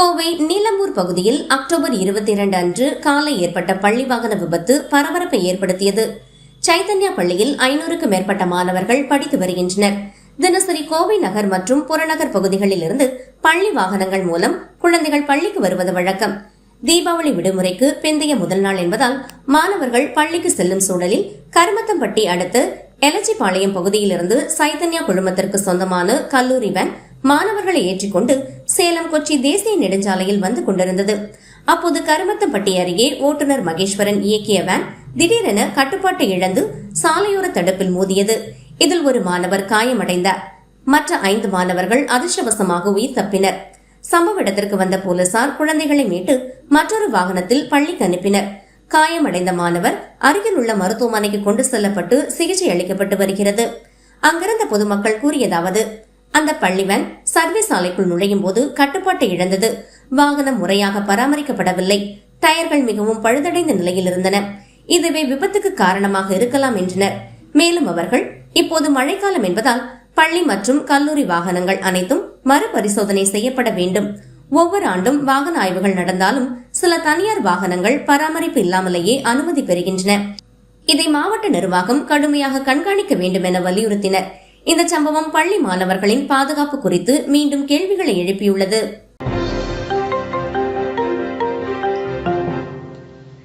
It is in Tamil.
கோவை நீலம்பூர் பகுதியில் அக்டோபர் இருபத்தி இரண்டு அன்று காலை ஏற்பட்ட பள்ளி வாகன விபத்து பரபரப்பை ஏற்படுத்தியது. சைத்தன்யா பள்ளியில் ஐநூறுக்கு மேற்பட்ட மாணவர்கள் படித்து வருகின்றனர். தினசரி கோவை நகர் மற்றும் புறநகர் பகுதிகளில் இருந்து பள்ளி வாகனங்கள் மூலம் குழந்தைகள் பள்ளிக்கு வருவது வழக்கம். தீபாவளி விடுமுறைக்கு பிந்தைய முதல் நாள் என்பதால் மாணவர்கள் பள்ளிக்கு செல்லும் சூழலில் கருமத்தம்பட்டி அடுத்து எலச்சிபாளையம் பகுதியிலிருந்து சைத்தன்யா குழுமத்திற்கு சொந்தமான கல்லூரி வேன் மாணவர்களை ஏற்றிக்கொண்டு சேலம் கொச்சி தேசிய நெடுஞ்சாலையில் வந்து கொண்டிருந்தது. அப்போது கருமத்தம்பட்டி அருகே ஓட்டுநர் மகேஸ்வரன் இயக்கிய வேன் திடீரென கட்டுப்பாட்டை இழந்து சாலையோர தடுப்பில் மோதியது. இதில் ஒரு மாணவர் காயமடைந்தார். மற்ற ஐந்து மாணவர்கள் அதிர்ஷ்டவசமாக உயிர் தப்பினர். சம்பவ இடத்திற்கு வந்த போலீசார் குழந்தைகளை மீட்டு மற்றொரு வாகனத்தில் பள்ளிக்கு அனுப்பினர். காயமடைந்த மாணவர் அருகில் உள்ள மருத்துவமனைக்கு கொண்டு செல்லப்பட்டு சிகிச்சை அளிக்கப்பட்டு வருகிறது. அங்கிருந்த பொதுமக்கள் கூறியதாவது அந்த பள்ளிவன் சர்வீஸ் ஆலைக்குள் நுழையும் போது கட்டுப்பாட்டை இழந்தது. வாகனம் முறையாக பராமரிக்கப்படவில்லை. டயர்கள் மிகவும் பழுதடைந்த நிலையில் இருந்தன. இதுவே விபத்துக்கு காரணமாக இருக்கலாம் என்றனர். மேலும் அவர்கள் இப்போது மழைக்காலம் என்பதால் பள்ளி மற்றும் கல்லூரி வாகனங்கள் அனைத்தும் மறுபரிசோதனை செய்யப்பட வேண்டும். ஒவ்வொரு ஆண்டும் வாகன ஆய்வுகள் நடந்தாலும் சில தனியார் வாகனங்கள் பராமரிப்பு இல்லாமலேயே அனுமதி பெறுகின்றன. இதை மாவட்ட நிர்வாகம் கடுமையாக கண்காணிக்க வேண்டும் என வலியுறுத்தினர். இந்த சம்பவம் பள்ளி மாணவர்களின் பாதுகாப்பு குறித்து மீண்டும் கேள்விகளை எழுப்பியுள்ளது.